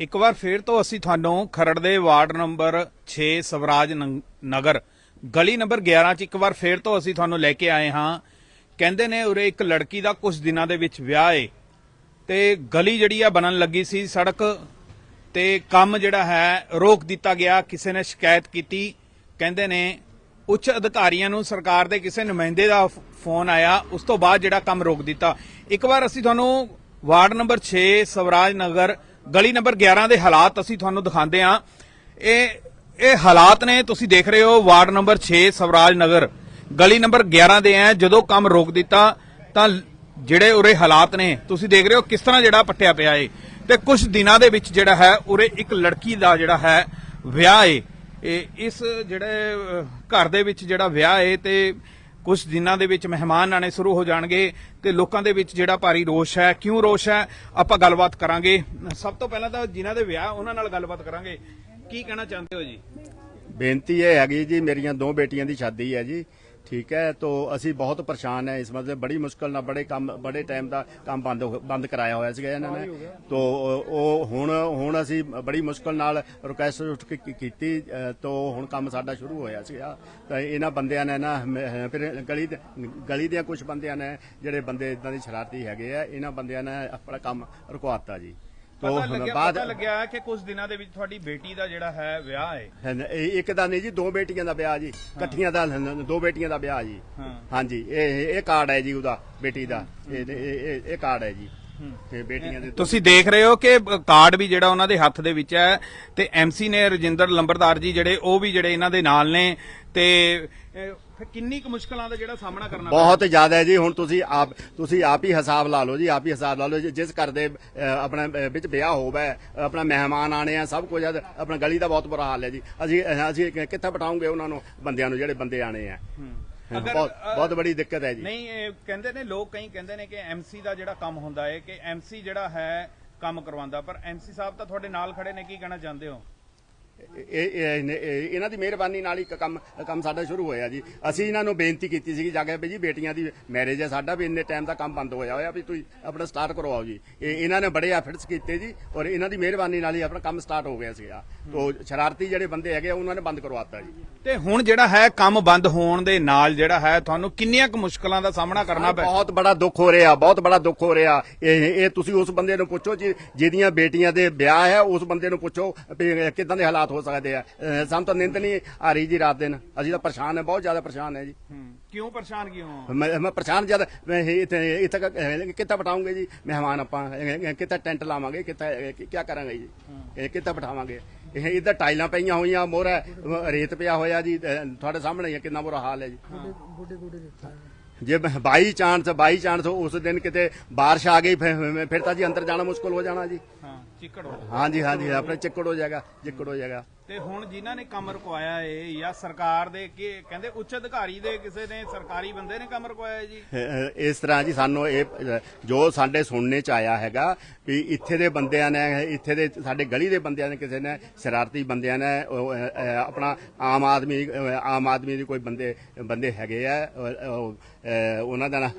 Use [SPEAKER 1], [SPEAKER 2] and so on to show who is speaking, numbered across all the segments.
[SPEAKER 1] ਇੱਕ ਵਾਰ ਫੇਰ ਤੋਂ ਅਸੀਂ ਤੁਹਾਨੂੰ ਖਰੜ ਦੇ ਵਾਰਡ ਨੰਬਰ 6 ਸਵਰਾਜ ਨਗਰ, ਗਲੀ ਨੰਬਰ 11 ਚ ਇੱਕ ਵਾਰ ਫੇਰ ਤੋਂ ਅਸੀਂ ਤੁਹਾਨੂੰ ਲੈ ਕੇ ਆਏ ਹਾਂ। ਕਹਿੰਦੇ ਨੇ ਉਰੇ ਇੱਕ ਲੜਕੀ ਦਾ ਕੁਝ ਦਿਨਾਂ ਦੇ ਵਿੱਚ ਵਿਆਹ ਏ। ਤੇ ਗਲੀ ਜਿਹੜੀ ਆ ਬਣਨ ਲੱਗੀ ਸੀ ਸੜਕ ਤੇ ਕੰਮ ਜਿਹੜਾ ਹੈ ਰੋਕ ਦਿੱਤਾ ਗਿਆ, ਕਿਸੇ ਨੇ ਸ਼ਿਕਾਇਤ ਕੀਤੀ। ਕਹਿੰਦੇ ਨੇ ਉੱਚ ਅਧਿਕਾਰੀਆਂ ਨੂੰ ਸਰਕਾਰ ਦੇ ਕਿਸੇ ਨੁਮਾਇੰਦੇ ਦਾ ਫੋਨ ਆਇਆ, ਉਸ ਤੋਂ ਬਾਅਦ ਜਿਹੜਾ ਕੰਮ ਰੋਕ ਦਿੱਤਾ। ਇੱਕ ਵਾਰ ਅਸੀਂ ਤੁਹਾਨੂੰ ਵਾਰਡ ਨੰਬਰ 6 ਸਵਰਾਜ ਨਗਰ ਗਲੀ ਨੰਬਰ 11 ਦੇ ਹਾਲਾਤ ਅਸੀਂ ਤੁਹਾਨੂੰ ਦਿਖਾਉਂਦੇ ਹਾਂ। ਇਹ ਇਹ ਹਾਲਾਤ ਨੇ, ਤੁਸੀਂ ਦੇਖ ਰਹੇ ਹੋ, ਵਾਰਡ ਨੰਬਰ 6 ਸਵਰਾਜ ਨਗਰ। ਗਲੀ ਨੰਬਰ 11 ਦੇ ਆ ਜਦੋਂ ਕੰਮ ਰੋਕ ਦਿੱਤਾ, ਤਾਂ ਜਿਹੜੇ ਉਰੇ ਹਾਲਾਤ ਨੇ, ਤੁਸੀਂ ਦੇਖ ਰਹੇ ਹੋ ਕਿਸ ਤਰ੍ਹਾਂ ਜਿਹੜਾ ਪੱਟਿਆ ਪਿਆ ਏ। ਤੇ ਕੁਝ ਦਿਨਾਂ ਦੇ ਵਿੱਚ ਜਿਹੜਾ ਹੈ, ਉਰੇ ਇੱਕ ਲੜਕੀ ਦਾ ਜਿਹੜਾ ਹੈ, ਵਿਆਹ ਏ। ਇਹ, ਇਸ ਜਿਹੜੇ ਘਰ ਦੇ ਵਿੱਚ ਜਿਹੜਾ ਵਿਆਹ ਏ, ਤੇ ਕੁਝ ਦਿਨਾਂ ਦੇ ਵਿੱਚ ਮਹਿਮਾਨ ਆਣੇ ਸ਼ੁਰੂ ਹੋ ਜਾਣਗੇ ਤੇ ਲੋਕਾਂ ਦੇ ਵਿੱਚ ਜਿਹੜਾ ਭਾਰੀ ਰੋਸ਼ ਹੈ, ਕਿਉਂ ਰੋਸ਼ ਹੈ, ਆਪਾਂ ਗੱਲਬਾਤ ਕਰਾਂਗੇ। ਸਭ ਤੋਂ ਪਹਿਲਾਂ ਤਾਂ ਜਿਨ੍ਹਾਂ ਦੇ ਵਿਆਹ, ਉਹਨਾਂ ਨਾਲ ਗੱਲਬਾਤ ਕਰਾਂਗੇ। ਕੀ ਕਹਿਣਾ ਚਾਹੁੰਦੇ ਹੋ ਜੀ?
[SPEAKER 2] ਬੇਨਤੀ ਇਹ ਹੈਗੀ ਜੀ, ਮੇਰੀਆਂ ਦੋ ਬੇਟੀਆਂ ਦੀ ਸ਼ਾਦੀ ਹੈ ਜੀ। ਠੀਕ ਹੈ ਤੋ ਅਸੀਂ ਬਹੁਤ ਪਰੇਸ਼ਾਨ ਹੈ ਇਸ ਮਤਲਬ ਬੜੀ ਮੁਸ਼ਕਲ ਨਾਲ ਬੜੇ ਕੰਮ ਬੜੇ ਟਾਈਮ ਦਾ ਕੰਮ ਬੰਦ ਹੋ- ਬੰਦ ਕਰਾਇਆ ਹੋਇਆ ਸੀਗਾ ਇਹਨਾਂ ਨੇ। ਤੋ ਉਹ ਹੁਣ ਹੁਣ ਅਸੀਂ ਬੜੀ ਮੁਸ਼ਕਲ ਨਾਲ ਰਿਕੁਐਸਟ ਉੱਠ ਕੇ ਕੀ- ਕੀਤੀ ਅ, ਤੋ ਹੁਣ ਕੰਮ ਸਾਡਾ ਸ਼ੁਰੂ ਹੋਇਆ ਸੀਗਾ। ਤਾਂ ਇਹਨਾਂ ਬੰਦਿਆਂ ਨੇ ਨਾ ਫਿਰ ਗਲੀ ਦੇ- ਗਲੀ ਦੀਆਂ ਕੁਝ ਬੰਦਿਆਂ ਨੇ ਜਿਹੜੇ ਬੰਦੇ ਇਦਾਂ ਦੇ ਸ਼ਰਾਰਤੀ ਹੈਗੇ ਆ ਇਹਨਾਂ ਬੰਦਿਆਂ ਨੇ ਆਪਣਾ ਕੰਮ ਰੁਕਵਾਤਾ ਜੀ। ਤੋ
[SPEAKER 1] ਪਤਾ ਲੱਗਿਆ
[SPEAKER 2] ਬਾਅਦ
[SPEAKER 1] ਪਤਾ ਲੱਗਿਆ ਕਿ ਕੁਝ ਦਿਨਾਂ ਦੇ ਵਿੱਚ ਤੁਹਾਡੀ ਬੇਟੀ ਦਾ ਜਿਹੜਾ ਹੈ ਵਿਆਹ ਹੈ।
[SPEAKER 2] ਇਹ ਇੱਕ ਦਾ ਨਹੀਂ ਜੀ ਦੋ ਬੇਟੀਆਂ ਦਾ ਵਿਆਹ ਜੀ ਇਕੱਠੀਆਂ ਦਾ ਦੋ ਬੇਟੀਆਂ ਦਾ ਵਿਆਹ ਜੀ।
[SPEAKER 1] ਹਾਂ।
[SPEAKER 2] ਹਾਂਜੀ ਇਹ ਇਹ ਕਾਰਡ ਹੈ ਜੀ ਉਹਦਾ ਬੇਟੀ ਦਾ। ਇਹ ਇਹ- ਇਹ ਇਹ ਕਾਰਡ ਹੈ ਜੀ। ਤੇ ਬੇਟੀਆਂ ਦੇ
[SPEAKER 1] ਤੁਸੀਂ ਦੇਖ ਰਹੇ ਹੋ ਕਿ ਕਾਰਡ ਵੀ ਜਿਹੜਾ ਉਹਨਾਂ ਦੇ ਹੱਥ ਦੇ ਵਿੱਚ ਹੈ ਤੇ ਐਮਸੀ ਨੇ ਰਜਿੰਦਰ ਲੰਬਰਦਾਰ ਜੀ ਜਿਹੜੇ ਉਹ ਵੀ ਜਿਹੜੇ ਇਹਨਾਂ ਦੇ ਨਾਲ ਨੇ ਤੇ ਫਿਰ ਕਿੰਨੀ ਕੁ ਮੁਸ਼ਕਲਾਂ ਦਾ ਜਿਹੜਾ ਸਾਹਮਣਾ ਕਰਨਾ
[SPEAKER 2] ਬਹੁਤ ਜ਼ਿਆਦਾ ਹੈ ਜੀ ਹੁਣ ਤੁਸੀਂ ਆਪ ਤੁਸੀਂ ਆਪ ਹੀ ਹਿਸਾਬ ਲਾ ਲਓ ਜੀ ਆਪ ਹੀ ਹਿਸਾਬ ਲਾ ਲਓ ਜੀ, ਜਿਸ ਘਰ ਦੇ ਅ, ਆਪਣਾ ਅ, ਵਿੱਚ ਵਿਆਹ ਹੋਵੇ ਆਪਣਾ ਮਹਿਮਾਨ ਆਣੇ ਆ ਸਭ ਕੁਝ। ਆਪਣਾ ਗਲੀ ਦਾ ਬਹੁਤ ਬੁਰਾ ਹਾਲ ਹੈ ਜੀ। ਅਸੀਂ ਅਸੀਂ ਕਿੱਥੇ ਬਿਠਾਉਂਗੇ ਉਹਨਾਂ ਨੂੰ? ਬੰਦਿਆਂ ਨੂੰ ਜਿਹੜੇ ਬੰਦੇ ਆਣੇ ਆ।
[SPEAKER 1] ਅਗਰ,
[SPEAKER 2] ਬਹੁਤ
[SPEAKER 1] ਅ,
[SPEAKER 2] ਬਹੁਤ ਬੜੀ ਦਿੱਕਤ ਹੈ ਜੀ।
[SPEAKER 1] ਨਹੀਂ ਇਹ ਕਹਿੰਦੇ ਨੇ ਲੋਕ ਕਈ ਕਹਿੰਦੇ ਨੇ ਕਿ ਐਮਸੀ ਦਾ ਜਿਹੜਾ ਕੰਮ ਹੁੰਦਾ ਹੈ ਕਿ ਐਮਸੀ ਜਿਹੜਾ ਹੈ ਕੰਮ ਕਰਵਾਉਂਦਾ ਪਰ ਐਮਸੀ ਸਾਹਿਬ ਤਾਂ ਤੁਹਾਡੇ ਨਾਲ ਖੜੇ ਨੇ ਕੀ ਕਹਿਣਾ ਚਾਹੁੰਦੇ ਹੋ?
[SPEAKER 2] ਇਹਨਾਂ ਦੀ ਮਿਹਰਬਾਨੀ ਨਾਲ ਹੀ ਕ- ਕੰਮ ਕੰਮ ਸਾਡਾ ਸ਼ੁਰੂ ਹੋਇਆ ਜੀ। ਅਸੀਂ ਇਹਨਾਂ ਨੂੰ ਬੇਨਤੀ ਕੀਤੀ ਸੀ ਜਾ ਕੇ ਵੀ ਜੀ ਬੇਟੀਆਂ ਦੀ ਮੈਰਿਜ ਹੈ ਸਾਡਾ ਵੀ ਇੰਨੇ ਟਾਈਮ ਦਾ ਕੰਮ ਬੰਦ ਹੋਇਆ ਹੋਇਆ ਵੀ ਤੁਸੀਂ ਆਪਣਾ ਸਟਾਰਟ ਕਰਵਾਓ ਜੀ। ਇਹ ਇਹਨਾਂ ਨੇ ਬੜੇ ਐਫਰਟਸ ਕੀਤੇ ਜੀ ਔਰ ਇਹਨਾਂ ਦੀ ਮਿਹਰਬਾਨੀ ਨਾਲ ਹੀ ਆਪਣਾ ਕੰਮ ਸਟਾਰਟ ਹੋ ਗਿਆ ਸੀਗਾ। ਤੋ ਸ਼ਰਾਰਤੀ ਜਿਹੜੇ ਬੰਦੇ ਹੈਗੇ ਉਹਨਾਂ ਨੇ ਬੰਦ ਕਰਵਾਤਾ ਜੀ।
[SPEAKER 1] ਤੇ ਹੁਣ ਜਿਹੜਾ ਹੈ ਕੰਮ ਬੰਦ ਹੋਣ ਦੇ ਨਾਲ ਜਿਹੜਾ ਹੈ ਤੁਹਾਨੂੰ ਕਿੰਨੀਆਂ ਕੁ ਮੁਸ਼ਕਲਾਂ ਦਾ ਸਾਹਮਣਾ ਕਰਨਾ ਪੈ
[SPEAKER 2] ਬਹੁਤ ਬੜਾ ਦੁੱਖ ਹੋ ਰਿਹਾ ਬਹੁਤ ਬੜਾ ਦੁੱਖ ਹੋ ਰਿਹਾ। ਇਹ ਇਹ ਤੁਸੀਂ ਉਸ ਬੰਦੇ ਨੂੰ ਪੁੱਛੋ ਜੀ ਜਿਹਦੀਆਂ ਬੇਟੀਆਂ ਦੇ ਵਿਆਹ ਹੈ ਉਸ ਬੰਦੇ ਨੂੰ ਪੁੱਛੋ ਕਿਦਾਂ ਦੇ ਹਾਲਾਤ ਹੋ ਸਕਦੇ ਆ। ਅਹ ਸਾਨੂੰ ਤਾਂ ਨਿੰਦ ਨਹੀਂ ਆ ਰਹੀ ਜੀ ਰਾਤ ਦਿਨ। ਅਸੀਂ ਤਾਂ ਪਰੇਸ਼ਾਨ ਹੈ ਬਹੁਤ ਜ਼ਿਆਦਾ ਪਰੇਸ਼ਾਨ ਹੈ ਜੀ।
[SPEAKER 1] ਹੂੰ, ਕਿਉਂ ਪਰੇਸ਼ਾਨ ਕਿਉਂ
[SPEAKER 2] ਮੈਂ ਮੈਂ ਪਰੇਸ਼ਾਨ ਜਦ ਮੈਂ ਇਹ ਇੱਥੇ ਇੱਥੇ ਕਿੱਥੇ ਬਿਠਾਉਂਗੇ ਜੀ? ਮਹਿਮਾਨ ਆਪਾਂ ਅਹ ਕਿੱਥੇ ਟੈਂਟ ਲਾਵਾਂਗੇ? ਕਿੱਥੇ ਕੀ ਕਰਾਂਗੇ ਜੀ? ਇਹ ਕਿੱਥੇ ਬਿਠਾਵਾਂਗੇ? ਇਹ ਇੱਧਰ ਟਾਈਲਾਂ ਪਈਆਂ ਹੋਈਆਂ ਮੋਹਰਾ ਰੇਤ ਪਿਆ ਹੋਇਆ ਜੀ ਅਹ ਤੁਹਾਡੇ ਸਾਹਮਣੇ ਹੀ ਹੈ ਕਿੰਨਾ ਬੁਰਾ ਹਾਲ ਹੈ ਜੀ। ਜੇ ਬਾਈ ਚਾਂਸ ਬਾਈ ਚਾਂਸ ਉਸ ਦਿਨ ਕਿਤੇ ਬਾਰਿਸ਼ ਆ ਗਈ ਫਿਰ ਫਿਰ ਤਾਂ ਜੀ ਅੰਦਰ ਜਾਣਾ ਮੁਸ਼ਕਲ ਹੋ ਜਾਣਾ ਜੀ।
[SPEAKER 1] ਹਾਂ। ਚਿੱਕੜ ਹੋ
[SPEAKER 2] ਹਾਂਜੀ ਹਾਂਜੀ ਆਪਣੇ ਚਿੱਕੜ ਹੋ ਜਾਏਗਾ ਚਿੱਕੜ ਹੋ ਜਾਏਗਾ।
[SPEAKER 1] ਤੇ ਹੁਣ ਜਿਨ੍ਹਾਂ ਨੇ ਕੰਮ ਰੁਕਵਾਇਆ ਏ ਜਾਂ ਸਰਕਾਰ ਦੇ ਕਿ ਕਹਿੰਦੇ ਉੱਚ ਅਧਿਕਾਰੀ ਦੇ ਕਿਸੇ ਨੇ ਸਰਕਾਰੀ ਬੰਦੇ ਨੇ ਕੰਮ ਰੁਕਵਾਇਆ ਜੀ?
[SPEAKER 2] ਇਸ ਤਰ੍ਹਾਂ ਜੀ ਸਾਨੂੰ ਇਹ ਜੋ ਸਾਡੇ ਸੁਣਨੇ ਚ ਆਇਆ ਹੈਗਾ ਵੀ ਇੱਥੇ ਦੇ ਬੰਦਿਆਂ ਨੇ ਇੱਥੇ ਦੇ ਸਾਡੇ ਗਲੀ ਦੇ ਬੰਦਿਆਂ ਨੇ ਕਿਸੇ ਨੇ ਸ਼ਰਾਰਤੀ ਬੰਦਿਆਂ ਨੇ ਆਪਣਾ ਆਮ ਆਦਮੀ ਆਮ ਆਦਮੀ ਦੇ ਕੋਈ ਬੰਦੇ ਬੰਦੇ ਹੈਗੇ ਆ ਉਹਨਾਂ ਦਾ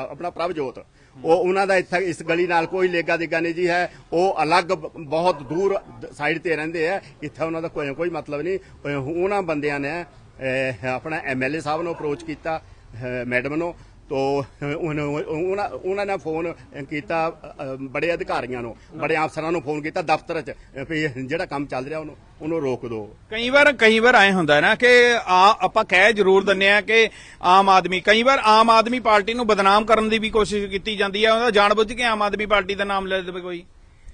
[SPEAKER 2] ਆਪਣਾ ਪ੍ਰਭਜੋਤ। ਉਹ ਉਹਨਾਂ ਦਾ ਇੱਥੇ ਇਸ ਗਲੀ ਨਾਲ ਕੋਈ ਲੇਗਾ ਦੇਗਾ ਨਹੀਂ ਜੀ ਹੈ। ਉਹ ਅਲੱਗ ਬਹੁਤ ਦੂਰ ਸਾਈਡ ਤੇ ਰਹਿੰਦੇ ਆ। ਇੱਥੇ ਉਹਨਾਂ ਦਾ ਕੋਈ ਕੋਈ ਮਤਲਬ ਨਹੀਂ। ਉਹਨਾਂ ਬੰਦਿਆਂ ਨੇ ਅਹ, ਆਪਣਾ ਐਮਐਲਏ ਸਾਹਿਬ ਨੂੰ ਅਪਰੋਚ ਕੀਤਾ ਮੈਡਮ ਨੂੰ। ਤੋ ਉਹਨਾਂ ਉਹਨਾਂ ਨੇ ਫੋਨ ਕੀਤਾ ਬੜੇ ਅਧਿਕਾਰੀਆਂ ਨੂੰ, ਬੜੇ ਅਫਸਰਾਂ ਨੂੰ ਫੋਨ ਕੀਤਾ ਦਫ਼ਤਰ 'ਚ ਵੀ ਜਿਹੜਾ ਕੰਮ ਚੱਲ ਰਿਹਾ ਉਹਨੂੰ ਉਹਨੂੰ ਰੋਕ ਦਿਓ
[SPEAKER 1] ਕਈ ਵਾਰ ਕਈ ਵਾਰ ਐ ਹੁੰਦਾ ਨਾ ਕਿ ਆ, ਆਪਾਂ ਕਹਿ ਜ਼ਰੂਰ ਦਿੰਨੇ ਆ ਕਿ ਆਮ ਆਦਮੀ, ਕਈ ਵਾਰ ਆਮ ਆਦਮੀ ਪਾਰਟੀ ਨੂੰ ਬਦਨਾਮ ਕਰਨ ਦੀ ਵੀ ਕੋਸ਼ਿਸ਼ ਕੀਤੀ ਜਾਂਦੀ ਹੈ ਉਹਦਾ ਜਾਣਬੁੱਝ ਕੇ ਆਮ ਆਦਮੀ ਪਾਰਟੀ ਦਾ ਨਾਮ ਲੈ ਦੇਵੇ ਕੋਈ।